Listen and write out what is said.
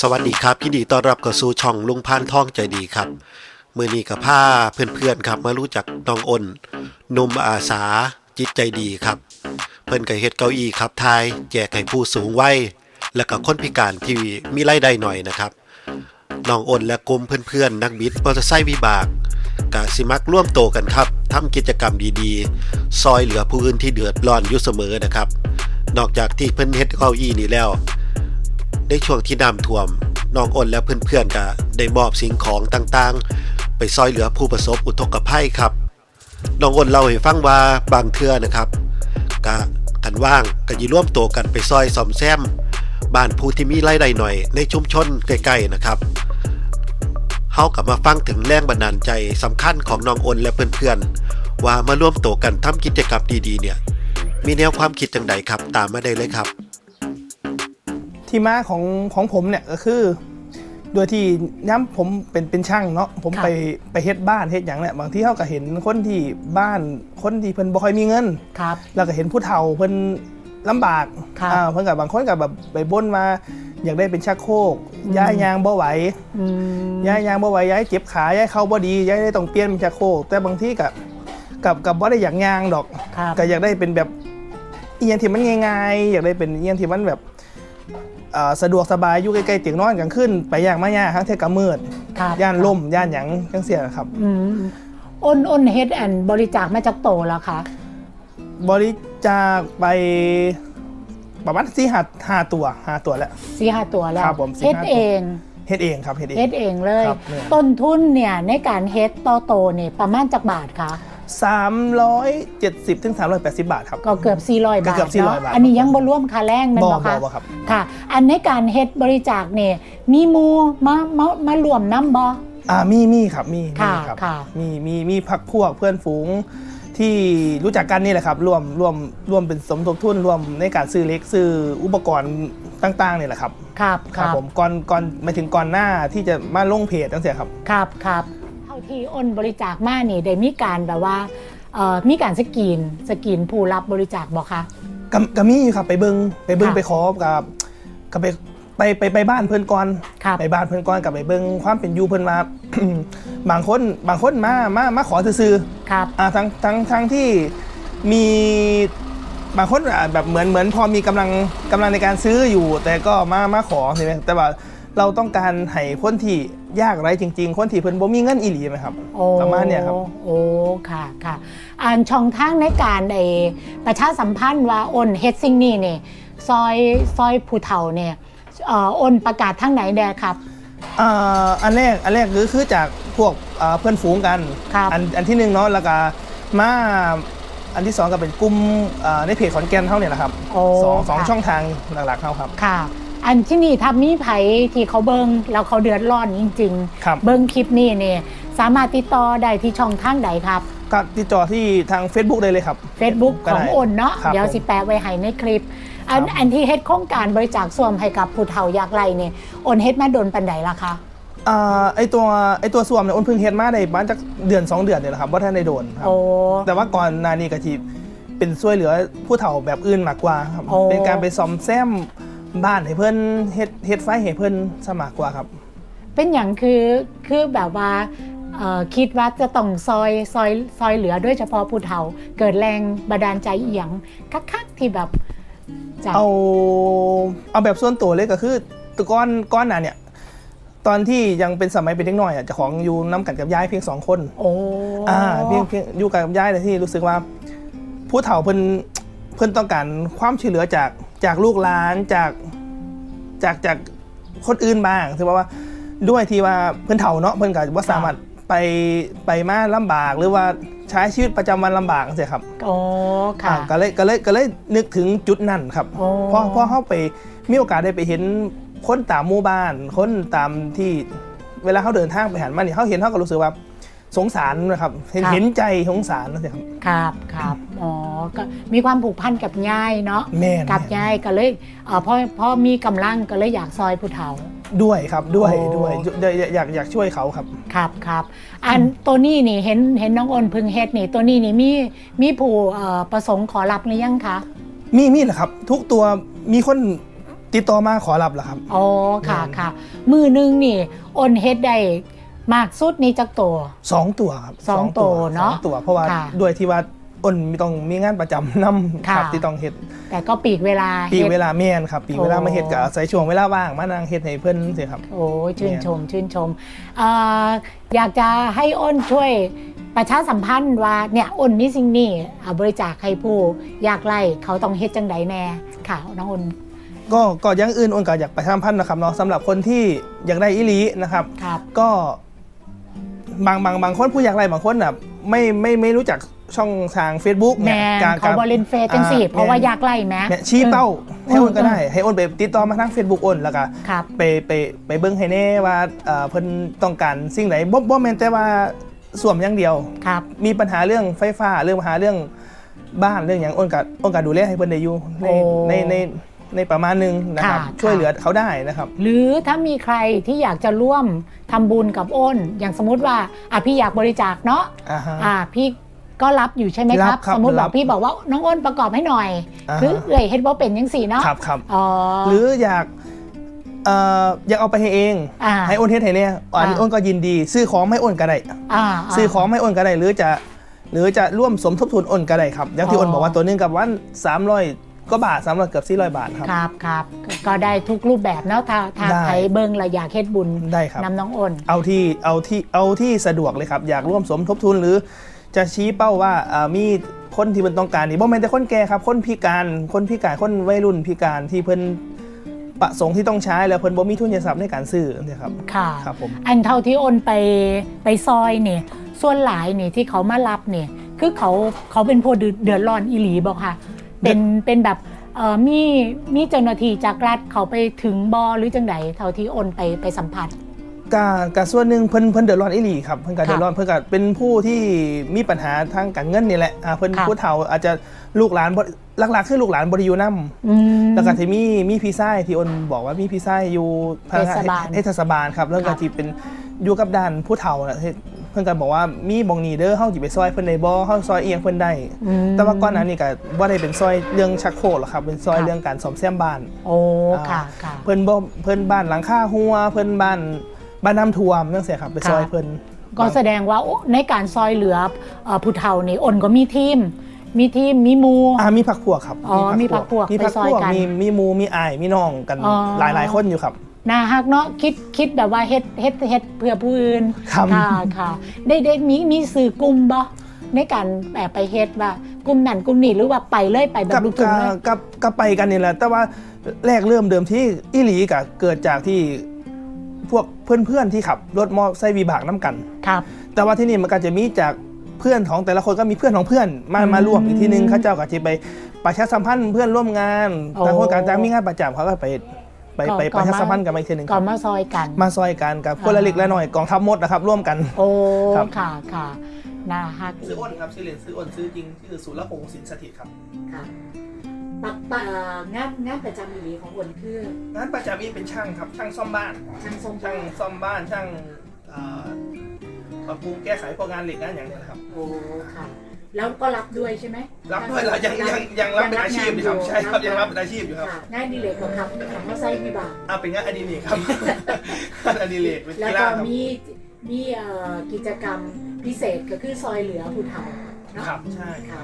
สวัสดีครับยินดีต้อนรับเข้าสู่ช่องลุงพานทองใจดีครับมือนี้กับผ้าเพื่อนๆครับ มารู้จักน้องอ้นนุ่มอาสาจิตใจดีครับ เพิ่นก็เฮ็ดเก้าอี้ครับทายแจกให้ผู้สูงวัยและก็คนพิการที่มีรายได้หน่อยนะครับน้องอ้นและกลุ่มเพื่อนๆ นักบิดมอเตอร์ไซค์วิบากกะสิมักร่วมโตกันครับทำกิจกรรมดีๆ ซอยเหลือผู้อื่นที่เดือดร้อนอยู่เสมอนะครับ นอกจากที่เพิ่นเฮ็ดเก้าอี้นี่แล้ว ในช่วงที่น้ำท่วมน้องอ้นและเพื่อนๆก็ได้มอบสิ่งของต่างๆ ไปซอยเหลือผู้ประสบอุทกภัยครับน้องอ้นเล่าให้ฟังว่าบางเทื่อนะครับกะกันว่างก็ยิร่วมตัวกันไปซอยซ่อมแซมบ้านผู้ที่มีรายได้หน่อย ในชุมชนใกล้ๆนะครับเฮากลับมาฟังถึงแรงบันดาลใจสำคัญของน้องอ้นและเพื่อนๆว่ามาร่วมตัวกันทำกิจกรรมดีๆเนี่ย มีแนวความคิดจังใดครับ ตามมาได้เลยครับ ที่มาของของผมเนี่ยก็คือโดยที่ย้ำผมเป็นเป็นช่างเนาะผมค่ะ ไปไปเฮ็ดบ้านเฮ็ดอย่างเนี่ยบางที่เขาก็เห็นคนที่บ้านคนที่เพิ่นบ่ค่อยมีเงิน ครับแล้วก็เห็นผู้เฒ่าเพิ่นลำบากครับอ่าเพิ่นกับบางคนกับแบบไปบ่นมาอยากได้เป็นชักโครกย้ายยางบ่ไหวอืม ย้ายยางบ่ไหวย้ายเจ็บขาย้ายเข้าบ่ดีย้ายได้ต้องเปลี่ยนเป็นชักโครกแต่บางที่กับกับกับบ่ได้อยากยางดอกครับ ก็อยากได้เป็นแบบเอียงที่มันง่ายๆ อยากได้เป็นเอียงที่มันแบบเอ่อสะดวกสบายอยู่ใกล้ๆเตียงนอนกลางคืนไปย่างมายากทั้งเทกะมืดครับย่านล่มย่านหยังจังเสียนะครับ อืมอ้นอ้นเฮ็ดแอนบริจาคมาจากโตแล้วค่ะ บริจาคไปประมาณสี่หาหาตัวหาตัวแล้ว สี่ห้าตัวแล้วครับผมสี่เฮ็ดห้าตัว เองเฮ็ดเองครับเฮ็ดเอง เฮ็ดเองเลย ครับเนี่ย ต้นทุนเนี่ยในการเฮ็ดต่อโตเนี่ยประมาณจักบาทคะ สามร้อยเจ็ดสิบถึงสามร้อยแปดสิบบาทครับ ก็เกือบ 400 ก็บาทเกือบ400เนาะบาทอันนี้ยังบ่รวมค่าแรงแม่นบ่บ่บ่คะบ่ครับ ค่ะ อันในการเฮ็ดบริจาคเนี่ยมีหมู่มามามารวมนํบ่ อ่ามีมีครับมีมีค่ะครับค่ะ มีมีมีพักพวกเพื่อนฝูงที่รู้จักกันนี่แหละครับร่วมร่วมร่วมเป็นสมทบทุนร่วมในการซื้อเล็กซื้ออุปกรณ์ต่างๆนี่แหละครับครับครับผมก่อนก่อนมาถึงก่อนหน้าที่จะมาลงเพจตั้งแต่ครับ ครับครับเท่าที่อ้นบริจาคมานี่ได้มีการแบบว่าเอ่อมีการสกรีนสกรีนผู้รับบริจาคบอกคะ ก็ก็มีอยู่ครับไปเบิงไปเบิงค่ะไปขอกับกับไปไปไปไปบ้านเพื่อนก่อนครับ ไปบ้านเพื่อนก่อนกับไปเบิงความเป็นอยู่เพื่อนมา บางคนบางคนมามามาขอซื้อๆ ครับ อ่าทั้งทั้งทั้งที่มีบางคนอะแบบเหมือนเหมือนพอมีกำลังกำลังในการซื้ออยู่ แต่ก็มามาขอใช่ไหมแต่ว่าเราต้องการให้คนที่ ยากไรจริง ๆ คนที่เพิ่นบ่มีเงินอีหลีไหมครับโอ้ประมาณเนี้ยครับโอ้ค่ะค่ะอันช่องทางในการไอประชาสัมพันธ์ว่าอ้นเฮ็ดสิ่งนี้เนี่ยซอยซอยผู้เฒ่าเนี่ยเอ่ออ้นประกาศทางไหนแดครับอ่าอันแรกอันแรกคือคือจากพวกอ่าเพื่อนฝูงกันครับอันอันที่หนึ่งเนาะแล้วก็มาอันที่สองก็เป็นกลุ่มอ่าในเพจขอนแก่นเท่าเนี่ยแหละครับโอ้สองสองค่ะช่องทางหลักๆเขาครับค่ะ อันที่นี่ถ้ามีไผที่เขาเบิงแล้วเขาเดือดร้อนจริงครับๆเบิงคลิปนี้เนี่ยสามารถติดต่อได้ที่ช่องทางใดครับก็ติดต่อที่ทาง Facebook ได้เลยครับ Facebook ก็ของได้อ้นเนาะครับเดี๋ยวผมสิแปะไว้ให้ในคลิป อันครับอันที่เฮ็ดโครงการบริจาคส่วมให้กับผู้เฒ่ายากไร้เนี่ยอ้นเฮ็ดมาโดนปันใดล่ะคะอ่าไอตัวไอตัวสวมเนี่ยอ้นเพิ่งเฮ็ดมาได้บ้านจากเดือน 2 เดือนเนี่ยแหละครับว่าท่านได้โดนครับโอ้แต่ว่าก่อนหนานี้ก็ทีเป็นช่วยเหลือผู้เฒ่าแบบอื่นมากกว่าครับโอ้เป็นการไปซ่อมแซม บ้านให้เพิ่นเฮ็ดเฮ็ดไฟให้เพิ่นสมากกว่าครับ เป็นอย่างคือคือแบบว่าเอ่อคิดว่าจะต้องซอยซอยซอยเหลือด้วยเฉพาะผู้เฒ่า เกิดแรงบันดาลใจอีหยังคักๆที่แบบจะเอาเอาแบบส่วนตัวเลยก็คือแตะก้อนก้อนหนาเนี่ยตอนที่ยังเป็นสมัยเป็นเด็กน้อยอะเจะของอยู่น้ำกันกับยายเพียงสองคนโอ้อ่าเพียงเพียงอยู่กับยายแต่ที่รู้สึกว่า ผู้เฒ่าเพิ่นเพิ่นต้องการความช่วยเหลือจาก จากลูกหลานจากจากจากคนอื่นบ้างถือว่าว่าด้วยที่ว่าเพิ่นเฒ่าเนาะเพิ่นก็ว่าสามารถไปไปมาลำบากหรือว่าใช้ชีวิตประจำวันลำบากใช่ครับโอ้ค่ะอ่าก็เลยก็เลยก็เลยนึกถึงจุดนั้นครับโอ้เพราะเพราะเขาไปมีโอกาสได้ไปเห็นคนตามหมู่บ้านคนตามที่เวลาเขาเดินทางไปหันมาเนี่ยเขาเห็นเขาก็รู้สึกว่า สงสารนะครับเห็นครับ เห็นใจสงสารนะครับครับครับอ๋อก็มีความผูกพันกับยายเนาะแม่นกับยายก็เลยเอ่อพอพอมีกำลังก็เลยอยากซอยผู้เฒ่า ด้วยครับด้วยโอ้ด้วยอยากอยากอยากช่วยเขาครับ ครับครับอันตัวนี้นี่เห็นเห็นน้องอ้นพึงเฮ็ดนี่ตัวนี้นี่มีมีผู้เอ่อประสงค์ขอรับหรือยังคะมีมีแหละครับ ทุกตัวมีคนติดต่อมาขอรับเหรอครับ อ๋อค่ะแม่นค่ะมือหนึงนี่อ้นเฮ็ดได้ มากสุดนี่จักตัว สองตัวครับสองตัวเนอะสองตัว เพราะว่าค่ะด้วยที่ว่าอ้นมีต้องมีงานประจำนำค่ะ ครับที่ต้องเฮ็ดแต่ก็ปีกเวลาปีฮ็ดเวลาแม่นครับปีเวลาโอ้ มาเฮ็ดก็อาศัยช่วงเวลาว่างมานั่งเฮ็ดให้เพิ่นสิครับ โอ้ยชื่นชม ชื่นชมเอ่ออยากจะให้อ้นช่วยประชาสัมพันธ์ว่าเนี่ยอ้นมีสิ่งนี้เอาบริจาคให้ผู้ยากไร้เขาต้องเฮ็ดจังใดแน่ค่ะน้องอ้น ก็ก็อยังอื่นอ้นก็อยากประชาสัมพันธ์นะครับเนาะสำหรับคนที่อยากได้อีหลีนะครับ ครับ ก็ บางบางบางคนผู้อยากไรบางคนน่ะไม่ไม่ไม่รู้จักช่องทาง Facebook แมเนี่ยนการเขาบอลเลนเฟสจังสี่อ่เพราะว่ายากไล่แม้เนี่ยชี้เป้าให้อ้นก็ได้เออให้อ้นไปติดต่อมาทาง Facebook อ้นแล้วก็ครับไปไปไปเบิ่งให้แน่ว่าเอ่อเพิ่นต้องการสิ่งไหนบ่บ่แม่นแต่ว่าสวมอย่างเดียว ครับ มีปัญหาเรื่องไฟฟ้าเรื่องปัญหาเรื่องบ้านเรื่องอย่างอ้นก็อ้นก็ดูแลให้เพิ่นได้อยู่ในโอ้ ในใน ในประมาณหนึงนะครับ ค่ะช่วยเหลือเขาได้นะครับ หรือถ้ามีใครที่อยากจะร่วมทำบุญกับอ้น อย่างสมมติว่าอะพี่อยากบริจาคเนาะอ่าฮะ อ่าพี่ก็รับอยู่ใช่ไหมครัรับบครับสมมติบรัอบกพี่บอกว่าน้องอ้นประกอบให้หน่อย อ่าฮะ คือเอ่ยเฮ็ดบ่เป็นยังสี่เนาะครับครับอ๋อหรืออยากเอ่ออยากเอาไปให้เอง อ่า ให้อ้นเฮ็ดให้เนี่ยอันนี้อ่าอ้นก็ยินดี ซื้อของให้อ้นก็ได้ อ่าซื้อของให้อ้นก็ได้หรือจะ หรือจะร่วมสมทบทุนอ้นก็ได้ครับอย่างที่อ๋ออ้นบอกว่าตัวหนึงกับวัน300 ก็บาท300เกือบ400บาทครับ ครับครับก็ได้ทุกรูปแบบเนาะถ้าถ้าได้ใครเบิ่งและอยากเฮ็ดบุญได้ครับ นำน้องอ้น เอาที่เอาที่เอาที่สะดวกเลยครับ อยากร่วมสมทบทุนหรือ จะชี้เป้าว่าอ่ามีคนที่มันต้องการนี่บ่แม่นแต่คนแก่ครับ คนพิการคนพิการคนวัยรุ่นพิการที่เพิ่นประสงค์ที่ต้องใช้แล้วเพิ่นบ่มีทุนทรัพย์ในการซื้อเนี่ยครับค่ะ ครับผม อันเท่าที่อ้นไปไปซอยเนี่ยส่วนหลายเนี่ยที่เขามารับเนี่ยคือเขาเขาเป็นผู้เดือดร้อนอีหลีบอกค่ะ เป็นเป็นแบบเอ่อมีมีเจ้าหน้าที่จากรัฐเขาไปถึงบอหรือจังไดเท่าที่อ้นไปไปสัมผัสกะกะส่วนหนึ่งเพิ่นเพิ่นเดือดร้อนอีหลีครับเพิ่นก็ครับเดือดร้อนเพิ่นก็เป็นผู้ที่มีปัญหาทางการเงินนี่แหละอ่าเพิ่นครับผู้เฒ่าอาจจะลูกหลานบ่หลักๆคือลูกหลานบ่ได้อยู่นํอืมแล้วก็ที่มีมีพี่ชายที่อ้นบอกว่ามีพี่ชายอยู่พนักงนเทศบาลเทศบาลครับแล้วครัก็บที่เป็นอยู่กับด้านผู้เฒ่าน่ะเฮ็ดเพิ่นก็บอกว่ามีบองนี้เด้อเฮาสิไปซอยเพิ่นได้บ่เฮาซอยเอียงเพิ่นได้อืมแต่ว่าก่อนหน้านี้ก็บ่ได้เป็นซอยเรื่องชักโครกหรอกครับ เป็นซอยครับเรื่องการซ่อมแซมบ้าน โอ้ค่ะค่ะเพิ่นบ่เพิ่นบ้านหลังคาหัว เพิ่นบ้านบ้านน้ำท่วมจังซี่ครับ ไปซอยครับเพิ่นก็แสดงว่าโอ้ในการซอยเหลือเอ่อผู้เฒ่านี่อ้นก็มีทีมมีทีมมีหมูอ่ามีผักพวกครับอ๋อมีพรรคพวกมีผักไปซพอยวกกันมีมีหมูมีอ้ายมีน้องกันอ๋อหลายหลายๆคนอยู่ครับ น่าฮักเนาะคิดคิดแบบว่าเฮ็ดเฮ็ดเฮ็ดเพื่อผู้อื่นครับ ค่ะค่ะได้ได้มีมีสื่อกลุ่มบ่ในการแบบไปเฮ็ดว่ากลุ่มนั่นกลุ่มนี้หรือว่าไปเลยไปแบกับบลูกทุ่งกับเลยกับกับไปกันนี่แหละ แต่ว่าแรกเริ่มเดิมที่อีหลีกะเกิดจากที่พวกเพื่อนๆที่ขับรถมอไซค์วีบากน้ำกัน ครับ แต่ว่าที่นี่มันก็จะมีจากเพื่อนของแต่ละคนก็มีเพื่อนของเพื่อนมาอืมมาร่วมอีกทีนึงเขาเจ้าก็จะไปประชาสัมพันธ์เพื่อนร่วมงานโอ้ ต่างคนต่างจ้างมีงานประจำเขาก็ไป ไปไปก็ประชามาสัมพันธ์กันมาอีกทีนึงก่อนมาซอยกัน มาซอยกันกับคนละเล็กละหน่อยกองทัพมดนะครับร่วมกัน โอ้ครับค่ะค่ะน่าฮักซื้ออ้นครับซื้อเหรียญซื้ออ้นซื้อจริงชื่อสุรพงศ์สินสถิตครับค่ะปักปะงานงานประจำอีหลีของอ้นคืองานประจำนี่เป็นช่างครับช่างซ่อมบ้าน ช่างทรงช่างซ่อมบ้านช่างเอ่อปรับปรุงแก้ไขพวกงานเหล็กงานอย่างนี้นะครับโอ้ค่ะ แล้วก็รับด้วยใช่ไหมรับด้วยเหรายังยังยังรับเป็นอาชีพอยู่ครับใช่ครับยังรับเป็นอาชีพอยู่ครับค่ะงานอดีเลยของครับของมาไซพี่บากอ่าเป็นงานอดิเรกครับงานอดิเรกเป็นแล้วกีก็ฬาครับ มีมีเอ่อกิจกรรมพิเศษก็คือซอยเหลือผู้เฒ่าเนาะครับใช่ค่ะ